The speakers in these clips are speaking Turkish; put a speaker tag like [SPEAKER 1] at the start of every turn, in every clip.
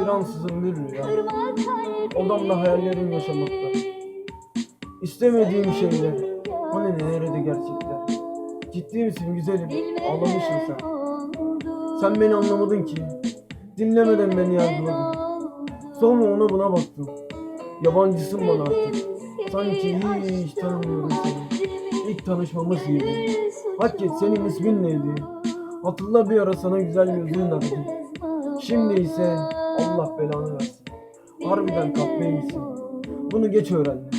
[SPEAKER 1] Bir ansızın bir rüya. Odamda hayallerim yaşamakta. İstemediğim şeyler. Hani nerede gerçekler? Ciddi misin güzelim? Ağlamışsın sen. Sen beni anlamadın ki. Dinlemeden beni yargıladın. Sonra ona buna baktım. Yabancısın bana artık. Sanki hiç tanımıyorum seni. İlk tanışmamız gibi. Hakikat senin ismin neydi? Hatırla bir ara sana güzel gözlüğün verdim. Şimdi ise Allah belanı versin. Harbiden kahveymişsin. Bunu geç öğrendim.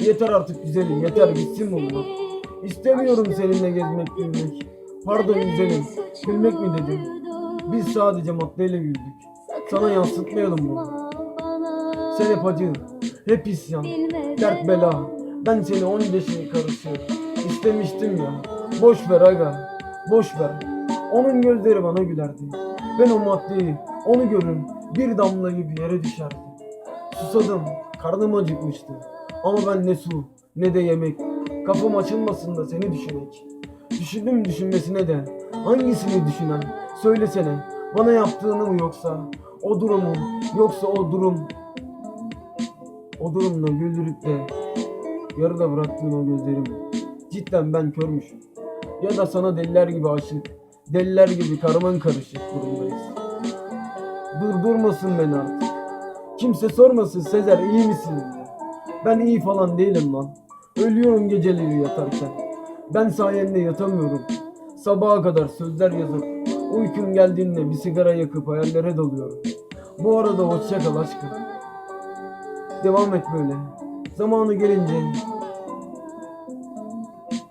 [SPEAKER 1] Yeter artık güzelim, yeter gitsin bunlar. İstemiyorum seninle gezmek, gülmek. Pardon güzelim, gülmek mi dedim? Biz sadece maddeyle güldük. Sana yansıtmayalım bunu. Sen hep acı, hep isyan, dert bela. Ben seni on yaşını karışı istemiştim ya. Boş ver aga, boş ver. Onun gözleri bana gülerdi. Ben o maddeyi, onu görür, bir damla gibi yere düşerdi. Susadım, karnım acıkmıştı. Ama ben ne su, ne de yemek. Kafam açılmasın da seni düşünmek. Düşündüm düşünmesine de. Hangisini düşünen? Söylesene. Bana yaptığını mı yoksa? O durumu, yoksa o durum. O durumla güldürüp de yarıda bıraktığın o gözlerimi. Cidden ben körmüşüm. Ya da sana deliler gibi aşık, deliler gibi karman karışık durumdayız. Durdurmasın beni artık. Kimse sormasın Sezer iyi misin. Ben iyi falan değilim lan. Ölüyorum geceleri yatarken. Ben sayende yatamıyorum. Sabaha kadar sözler yazıp uykum geldiğinde bir sigara yakıp hayallere dalıyorum. Bu arada hoşça kal aşkım. Devam et böyle. Zamanı gelince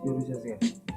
[SPEAKER 1] göreceğiz gerçekten.